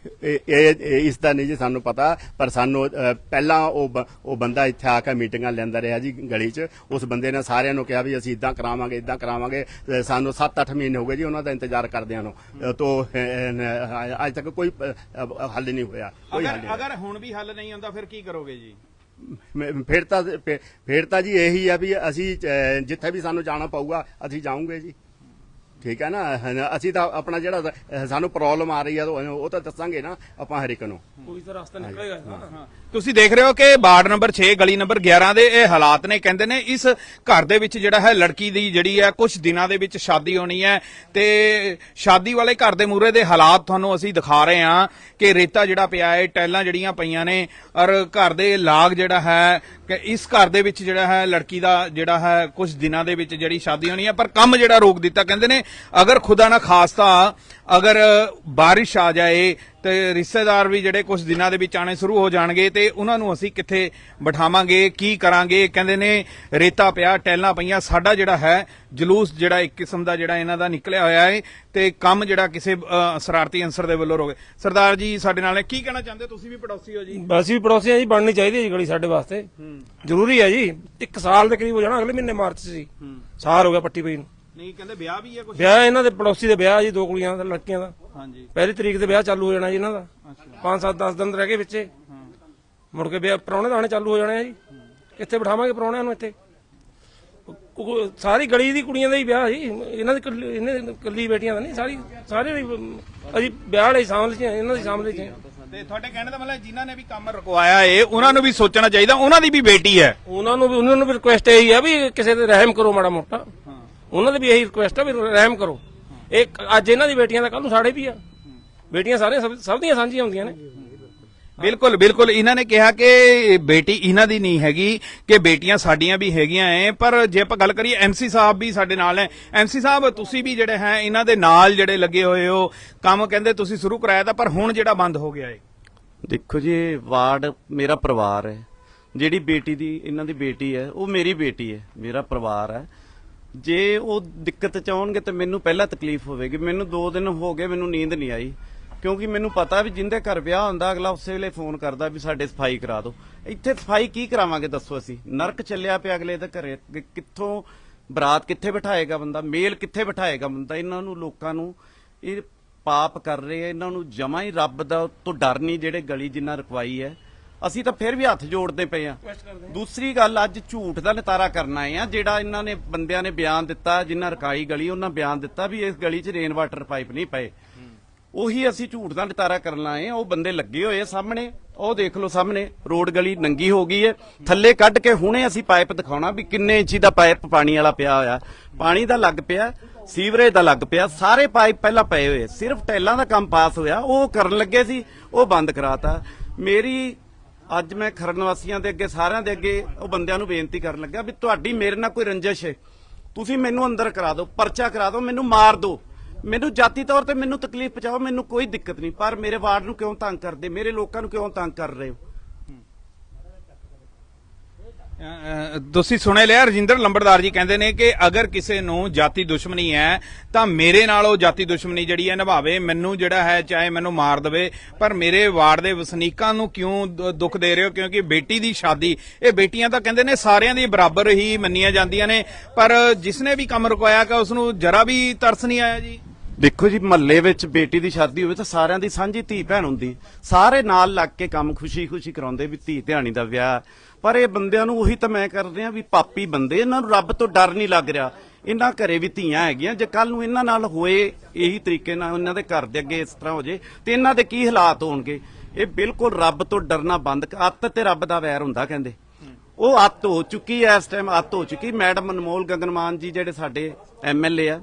[SPEAKER 2] ਇਹ ਇਸ ਦਾ ਨਹੀਂ ਜੀ ਸਾਨੂੰ ਪਤਾ ਪਰ ਸਾਨੂੰ ਪਹਿਲਾਂ ਉਹ ਉਹ ਬੰਦਾ ਇੱਥੇ ਆ ਕੇ ਮੀਟਿੰਗਾਂ ਲੈਂਦਾ ਰਿਹਾ ਜੀ ਗਲੀ 'ਚ। ਉਸ ਬੰਦੇ ਨੇ ਸਾਰਿਆਂ ਨੂੰ ਕਿਹਾ ਵੀ ਅਸੀਂ ਇਦਾਂ ਕਰਾਵਾਂਗੇ ਇਦਾਂ ਕਰਾਵਾਂਗੇ। ਸਾਨੂੰ 7-8 ਮਹੀਨੇ ਹੋ ਗਏ ਜੀ ਉਹਨਾਂ ਦਾ ਇੰਤਜ਼ਾਰ ਕਰਦਿਆਂ ਨੂੰ। ਤੋ ਅੱਜ ਤੱਕ ਕੋਈ ਹੱਲ ਨਹੀਂ ਹੋਇਆ। ਕੋਈ ਹੱਲ
[SPEAKER 1] ਅਗਰ
[SPEAKER 2] ਨਹੀਂ
[SPEAKER 1] ਅਗਰ ਹੁਣ ਵੀ ਹੱਲ ਨਹੀਂ ਹੁੰਦਾ ਫਿਰ ਕੀ ਕਰੋਗੇ ਜੀ?
[SPEAKER 2] ਫਿਰ ਤਾਂ ਫਿਰ ਤਾਂ ਜੀ ਇਹੀ ਆ ਵੀ ਅਸੀਂ ਜਿੱਥੇ ਵੀ ਸਾਨੂੰ ਜਾਣਾ ਪਊਗਾ ਅਸੀਂ ਜਾਵਾਂਗੇ ਜੀ। ਠੀਕ ਹੈ ਨਾ? ਹਨ- ਅਸੀਂ ਤਾਂ ਆਪਣਾ ਜਿਹੜਾ ਸਾਨੂੰ ਪ੍ਰੋਬਲਮ ਆ ਰਹੀ ਆ ਤਾਂ ਉਹ ਤਾਂ ਦੱਸਾਂਗੇ ਨਾ ਆਪਾਂ ਹਰ ਇੱਕ ਨੂੰ।
[SPEAKER 3] ਕੋਈ ਤਾਂ ਰਸਤਾ ਨਿਕਲੇਗਾ
[SPEAKER 1] ਤੁਸੀਂ ਦੇਖ ਰਹੇ ਹੋ ਕਿ ਵਾਰਡ ਨੰਬਰ 6 ਗਲੀ ਨੰਬਰ 11 ਦੇ ਇਹ ਹਾਲਾਤ ਨੇ ਕਹਿੰਦੇ ਨੇ ਇਸ ਘਰ ਦੇ ਵਿੱਚ ਜਿਹੜਾ ਹੈ ਲੜਕੀ ਦੀ ਜਿਹੜੀ ਹੈ ਕੁਝ ਦਿਨਾਂ ਦੇ ਵਿੱਚ ਸ਼ਾਦੀ ਹੋਣੀ ਹੈ ਤੇ ਸ਼ਾਦੀ ਵਾਲੇ ਘਰ ਦੇ ਮੂਰੇ ਦੇ ਹਾਲਾਤ ਤੁਹਾਨੂੰ ਅਸੀਂ ਦਿਖਾ ਰਹੇ ਹਾਂ ਕਿ ਰੇਤਾ ਜਿਹੜਾ ਪਿਆ ਹੈ ਟੈਲਾਂ ਜਿਹੜੀਆਂ ਪਈਆਂ ਨੇ ਔਰ ਘਰ ਦੇ ਲਾਗ ਜਿਹੜਾ ਹੈ ਕਿ ਇਸ ਘਰ ਦੇ ਵਿੱਚ ਜਿਹੜਾ ਹੈ ਲੜਕੀ ਦਾ ਜਿਹੜਾ ਹੈ ਕੁਝ ਦਿਨਾਂ ਦੇ ਵਿੱਚ ਜਿਹੜੀ ਸ਼ਾਦੀ ਹੋਣੀ ਹੈ ਪਰ ਕੰਮ ਜਿਹੜਾ ਰੋਕ ਦਿੱਤਾ ਕਹਿੰਦੇ ਨੇ ਅਗਰ ਖੁਦਾ ਨਾ ਖਾਸਤਾ ਅਗਰ ਬਾਰਿਸ਼ ਆ ਜਾਏ ਤੇ ਰਿਸ਼ਤੇਦਾਰ ਵੀ ਜਿਹੜੇ ਕੁਝ ਦਿਨਾਂ ਦੇ ਵਿੱਚ ਆਣੇ ਸ਼ੁਰੂ ਹੋ ਜਾਣਗੇ ਤੇ ਉਹਨਾਂ ਨੂੰ ਅਸੀਂ ਕਿੱਥੇ ਬਿਠਾਵਾਂਗੇ ਕੀ ਕਰਾਂਗੇ? ਕਹਿੰਦੇ ਨੇ ਰੇਤਾ ਪਿਆ ਟੈਲਾਂ ਪਈਆਂ ਸਾਡਾ ਜਿਹੜਾ ਹੈ ਜਲੂਸ ਜਿਹੜਾ ਇੱਕ ਕਿਸਮ ਦਾ ਜਿਹੜਾ ਇਹਨਾਂ ਦਾ ਨਿਕਲਿਆ ਹੋਇਆ ਹੈ ਤੇ ਕੰਮ ਜਿਹੜਾ ਕਿਸੇ ਸ਼ਰਾਰਤੀ ਅੰਸਰ ਦੇ ਵੱਲੋਂ ਰੋਕੇ ਸਰਦਾਰ ਜੀ ਸਾਡੇ ਨਾਲ ਕੀ ਕਹਿਣਾ ਚਾਹੁੰਦੇ? ਤੁਸੀਂ ਵੀ ਪੜੋਸੀ ਹੋ ਜੀ।
[SPEAKER 3] ਬਸ ਵੀ ਪੜੋਸੀ ਆ ਜੀ ਬਣਨੀ ਚਾਹੀਦੀ ਹੈ ਜੀ ਗਲੀ ਸਾਡੇ ਵਾਸਤੇ। ਜ਼ਰੂਰੀ ਹੈ ਜੀ ਇੱਕ ਸਾਲ ਦੇ ਕਰੀਬ ਹੋ ਜਾਣਾ ਅਗਲੇ ਮਹੀਨੇ ਮਾਰਚ ਸੀ ਸਾਲ ਹੋ ਗਿਆ ਪੱਟੀ ਪਈ ਨੂੰ।
[SPEAKER 1] ਨਹੀਂ ਕਹਿੰਦੇ ਵਿਆਹ ਵੀ ਹੈ ਕੁਝ
[SPEAKER 3] ਵਿਆਹ ਇਹਨਾਂ ਦੇ ਪੜੋਸੀ ਦੇ ਵਿਆਹ ਜੀ ਦੋ ਕੁੜੀਆਂ ਦਾ ਲੜਕੀਆਂ ਦਾ।
[SPEAKER 1] ਹਾਂਜੀ।
[SPEAKER 3] ਪਹਿਲੀ ਤਰੀਕ ਤੇ ਵਿਆਹ ਚਾਲੂ ਹੋ ਜਾਣਾ ਜੀ ਇਹਨਾਂ ਦਾ। 5 7 10 ਦਿਨ ਰਹਿ ਗਏ ਵਿੱਚੇ। ਮੁੜ ਕੇ ਵਿਆਹ ਪ੍ਰਾਹੁਣੇ ਦਾਣੇ ਚਾਲੂ ਹੋ ਜਾਣੇ ਆ ਜੀ। ਕਿੱਥੇ ਬਿਠਾਵਾਂਗੇ ਪ੍ਰਾਹੁਣਿਆਂ ਨੂੰ ਇੱਥੇ। ਕੁ- ਸਾਰੀ ਗਲੀ ਦੀ ਕੁੜੀਆਂ ਦਾ ਹੀ ਵਿਆਹ ਜੀ। ਇਹਨਾਂ ਦੀ ਇਹਨਾਂ ਦੀ ਇਕੱਲੀ ਬੇਟੀਆਂ ਦਾ ਨਹੀਂ ਸਾਰੀ ਸਾਰੇ ਦੀ, ਅਮ, ਅਸੀਂ ਵਿਆਹ ਵਾਲੇ ਸ਼ਾਮਲ ਚ ਹਾਂ, ਇਹਨਾਂ ਦੀ ਸ਼ਾਮਲ ਚ ਹਾਂ।
[SPEAKER 1] ਤੇ ਤੁਹਾਡੇ ਕਹਿਣ ਦਾ ਮਤਲਬ ਜਿਨ੍ਹਾਂ ਨੇ ਵੀ ਕੰਮ ਰੁਕਵਾਇਆ ਏ ਉਹਨਾਂ ਨੂੰ ਵੀ ਸੋਚਣਾ ਚਾਹੀਦਾ ਉਹਨਾਂ ਦੀ ਵੀ ਬੇਟੀ ਹੈ।
[SPEAKER 3] ਉਹਨਾਂ ਨੂੰ ਵੀ ਉਹਨਾਂ ਨੂੰ ਵੀ ਰਿਕੁਐਸਟ ਇਹੀ ਆ ਵੀ ਕਿਸੇ ਤੇ ਰਹਿਮ ਕਰੋ ਮਾੜਾ ਮੋਟਾ। ਉਹਨਾਂ ਦੀ ਵੀ ਇਹੀ ਰਿਕੁਐਸਟ ਆ ਵੀ ਰਹਿਮ ਕਰੋ। ਇਹ ਅੱਜ ਇਹਨਾਂ ਦੀ ਬੇਟੀਆਂ ਦਾ ਕੱਲ ਨੂੰ ਸਾਡੇ ਵੀ ਆ। ਬੇਟੀਆਂ ਸਾਰੇ ਸਭ ਸਭ ਦੀਆਂ ਸਾਂਝੀਆਂ ਹੁੰਦੀਆਂ ਨੇ।
[SPEAKER 1] ਬਿਲਕੁਲ ਬਿਲਕੁਲ। ਇਹਨਾਂ ਨੇ ਕਿਹਾ ਕਿ ਬੇਟੀ ਇਹਨਾਂ ਦੀ ਨਹੀਂ ਹੈਗੀ ਕਿ ਬੇਟੀਆਂ ਸਾਡੀਆਂ ਵੀ ਹੈਗੀਆਂ ਐ। ਪਰ ਜੇ ਆਪਾਂ ਗੱਲ ਕਰੀਏ ਐਮਸੀ ਸਾਹਿਬ ਵੀ ਸਾਡੇ ਨਾਲ ਹੈ ਐਮਸੀ ਸਾਹਿਬ ਤੁਸੀਂ ਵੀ ਜਿਹੜੇ ਹੈ ਇਹਨਾਂ ਦੇ ਨਾਲ ਜਿਹੜੇ ਲੱਗੇ ਹੋਏ ਹੋ। ਕੰਮ ਕਹਿੰਦੇ ਤੁਸੀਂ ਸ਼ੁਰੂ ਕਰਾਇਆ ਤਾਂ ਪਰ ਹੁਣ ਜਿਹੜਾ ਬੰਦ ਹੋ ਗਿਆ ਏ।
[SPEAKER 4] ਦੇਖੋ ਜੀ ਵਾਰਡ ਮੇਰਾ ਪਰਿਵਾਰ ਹੈ। ਜਿਹੜੀ ਬੇਟੀ ਦੀ ਇਹਨਾਂ ਦੀ ਬੇਟੀ ਹੈ ਉਹ ਮੇਰੀ ਬੇਟੀ ਹੈ ਮੇਰਾ ਪਰਿਵਾਰ ਹੈ। ਜੇ ਉਹ ਦਿੱਕਤ ਚ ਆਉਣਗੇ ਤਾਂ ਮੈਨੂੰ ਪਹਿਲਾਂ ਤਕਲੀਫ ਹੋਵੇਗੀ। ਮੈਨੂੰ 2 ਦਿਨ ਹੋ ਗਏ, ਮੈਨੂੰ ਨੀਂਦ ਨਹੀਂ ਆਈ। ਕਿਉਂਕਿ ਮੈਨੂੰ ਪਤਾ ਵੀ ਜਿੰਦੇ ਘਰ ਵਿਆਹ ਹੁੰਦਾ, ਅਗਲਾ ਉਸੇ ਵੇਲੇ ਫੋਨ ਕਰਦਾ ਵੀ ਸਾਡੇ ਸਫ਼ਾਈ ਕਰਾ ਦਿਓ ਇੱਥੇ ਸਫ਼ਾਈ ਕੀ ਕਰਾਵਾਂਗੇ ਦੱਸੋ ਅਸੀਂ? ਨਰਕ ਚੱਲਿਆ ਪਿਆ ਅਗਲੇ ਦੇ ਘਰੇ। ਕਿੱਥੋਂ ਬਰਾਤ ਕਿੱਥੇ ਬਿਠਾਏਗਾ ਬੰਦਾ? ਮੇਲ ਕਿੱਥੇ ਬਿਠਾਏਗਾ ਬੰਦਾ? ਇਹਨਾਂ ਨੂੰ ਲੋਕਾਂ ਨੂੰ ਇਹ ਪਾਪ ਕਰ ਰਹੇ ਆ। ਇਹਨਾਂ ਨੂੰ ਜਮਾ ਹੀ ਰੱਬ ਦਾ ਤੋਂ ਡਰ ਨਹੀਂ ਜਿਹੜੇ ਗਲੀ ਜਿੰਨਾ ਰਖਵਾਈ ਹੈ। ਅਸੀਂ ਤਾਂ ਫਿਰ ਵੀ ਹੱਥ ਜੋੜਦੇ ਪਏ ਆ ਦੂਸਰੀ ਗੱਲ ਅੱਜ ਝੂਠ ਦਾ ਨਿਤਾਰਾ ਕਰਨਾ ਆ ਜਿਹੜਾ ਇਹਨਾਂ ਨੇ ਬੰਦਿਆਂ ਨੇ ਬਿਆਨ ਦਿੱਤਾ ਜਿਨ੍ਹਾਂ ਰਕਾਈ ਗਲੀ ਉਹਨਾਂ ਬਿਆਨ ਦਿੱਤਾ ਵੀ ਇਸ ਗਲੀ 'ਚ ਰੇਨ ਵਾਟਰ ਪਾਈਪ ਨਹੀਂ ਪਏ। ਉਹੀ ਅਸੀਂ ਝੂਠ ਦਾ ਨਿਤਾਰਾ ਕਰਨ ਆ ਉਹ ਬੰਦੇ ਲੱਗੇ ਹੋਏ ਆ ਸਾਹਮਣੇ। ਉਹ ਦੇਖ ਲਓ ਸਾਹਮਣੇ ਰੋਡ ਗਲੀ ਨੰਗੀ ਹੋ ਗਈ ਹੈ। ਥੱਲੇ ਕੱਢ ਕੇ ਹੁਣੇ ਅਸੀਂ ਪਾਈਪ ਦਿਖਾਉਣਾ ਵੀ ਕਿੰਨੇ ਇੰਚੀ ਦਾ ਪਾਈਪ ਪਾਣੀ ਵਾਲਾ ਪਿਆ ਹੋਇਆ। ਪਾਣੀ ਦਾ ਲੱਗ ਪਿਆ ਸੀਵਰੇਜ ਦਾ ਲੱਗ ਪਿਆ। ਸਾਰੇ ਪਾਈਪ ਪਹਿਲਾਂ ਪਏ ਹੋਏ ਸਿਰਫ ਟੈਲਾਂ ਦਾ ਕੰਮ ਪਾਸ ਹੋਇਆ। ਉਹ ਕਰਨ ਲੱਗੇ ਸੀ ਉਹ ਬੰਦ ਕਰਾਤਾ। ਮੇਰੀ ਅੱਜ ਮੈਂ ਖਰਨ ਵਾਸੀਆਂ ਦੇ ਅੱਗੇ, ਸਾਰਿਆਂ ਦੇ ਅੱਗੇ ਉਹ ਬੰਦਿਆਂ ਨੂੰ ਬੇਨਤੀ ਕਰਨ ਲੱਗਾ ਵੀ ਤੁਹਾਡੀ ਮੇਰੇ ਨਾਲ ਕੋਈ ਰੰਜਿਸ਼ ਹੈ। ਤੁਸੀਂ ਮੈਨੂੰ ਅੰਦਰ ਕਰਾ ਦਿਓ, ਪਰਚਾ ਕਰਾ ਦਿਓ, ਮੈਨੂੰ ਮਾਰ ਦਿਓ। ਮੈਨੂੰ ਜਾਤੀ ਤੌਰ ਤੇ ਮੈਨੂੰ ਤਕਲੀਫ ਪਹੁੰਚਾਓ, ਮੈਨੂੰ ਕੋਈ ਦਿੱਕਤ ਨਹੀਂ। ਪਰ ਮੇਰੇ ਵਾਰਡ ਨੂੰ ਕਿਉਂ ਤੰਗ ਕਰਦੇ? ਮੇਰੇ ਲੋਕਾਂ ਨੂੰ ਕਿਉਂ ਤੰਗ ਕਰ ਰਹੇ ਹੋ?
[SPEAKER 1] ਤੁਸੀਂ ਸੁਣੇ ਲਿਆ, ਰਜਿੰਦਰ ਲੰਬੜਦਾਰ ਜੀ ਕਹਿੰਦੇ ਨੇ ਕਿ ਅਗਰ ਕਿਸੇ ਨੂੰ ਜਾਤੀ ਦੁਸ਼ਮਣੀ ਹੈ, ਤਾਂ ਮੇਰੇ ਨਾਲ ਉਹ ਜਾਤੀ ਦੁਸ਼ਮਣੀ ਜਿਹੜੀ ਹੈ ਨਿਭਾਵੇ, ਮੈਨੂੰ ਜਿਹੜਾ ਹੈ ਚਾਹੇ ਮੈਨੂੰ ਮਾਰ ਦੇਵੇ, ਪਰ ਮੇਰੇ ਵਾਰਡ ਦੇ ਵਸਨੀਕਾਂ ਨੂੰ ਕਿਉਂ ਦੁੱਖ ਦੇ ਰਹੇ ਹੋ? ਕਿਉਂਕਿ ਬੇਟੀ ਦੀ ਸ਼ਾਦੀ, ਇਹ ਬੇਟੀਆਂ ਤਾਂ ਕਹਿੰਦੇ ਨੇ ਸਾਰਿਆਂ ਦੀ ਬਰਾਬਰ ਹੀ ਮੰਨੀਆਂ ਜਾਂਦੀਆਂ ਨੇ, ਪਰ ਜਿਸਨੇ ਵੀ ਕੰਮ ਰੁਕਵਾਇਆ ਕਿ ਉਸ ਨੂੰ ਜਰਾ ਵੀ ਤਰਸ ਨਹੀਂ ਆਇਆ ਜੀ?
[SPEAKER 4] ਦੇਖੋ ਜੀ, ਮਹੱਲੇ ਵਿੱਚ ਬੇਟੀ ਦੀ ਸ਼ਾਦੀ ਹੋਵੇ ਤਾਂ ਸਾਰਿਆਂ ਦੀ ਸਾਂਝੀ ਧੀ ਭੈਣ ਹੁੰਦੀ ਸਾਰੇ ਨਾਲ ਲੱਗ ਕੇ ਕੰਮ ਖੁਸ਼ੀ-ਖੁਸ਼ੀ ਕਰਾਉਂਦੇ ਵੀ ਧੀ ਧਿਆਣੀ ਦਾ ਵਿਆਹ ਪਰ ਇਹ ਬੰਦਿਆਂ ਨੂੰ ਉਹੀ ਤਾਂ ਮੈਂ ਕਰਦੇ ਰਿਹਾ ਵੀ ਪਾਪੀ ਬੰਦੇ, ਇਹਨਾਂ ਨੂੰ ਰੱਬ ਤੋਂ ਡਰ ਨਹੀਂ ਲੱਗ ਰਿਹਾ। ਇਹਨਾਂ ਘਰੇ ਵੀ ਧੀਆਂ ਹੈਗੀਆਂ, ਜੇ ਕੱਲ ਨੂੰ ਇਹਨਾਂ ਨਾਲ ਹੋਏ ਇਹੀ ਤਰੀਕੇ ਨਾਲ ਇਹਨਾਂ ਦੇ ਘਰ ਦੇ ਅੱਗੇ ਇਸ ਤਰ੍ਹਾਂ ਹੋ ਜੇ, ਤੇ ਇਹਨਾਂ ਦੇ ਕੀ ਹਾਲਾਤ ਹੋਣਗੇ? ਇਹ ਬਿਲਕੁਲ ਰੱਬ ਤੋਂ ਡਰਨਾ ਬੰਦ ਕ- ਅੱਤ ਤੇ ਰੱਬ ਦਾ ਵੈਰ ਹੁੰਦਾ ਕਹਿੰਦੇ। ਉਹ ਅੱਤ ਹੋ ਚੁੱਕੀ ਐ, ਇਸ ਟਾਈਮ ਅੱਤ ਹੋ ਚੁੱਕੀ। ਮੈਡਮ ਅਨਮੋਲ ਗਗਨਮਾਨ ਜੀ ਜਿਹੜੇ ਸਾਡੇ ਐਮਐਲਏ ਆ,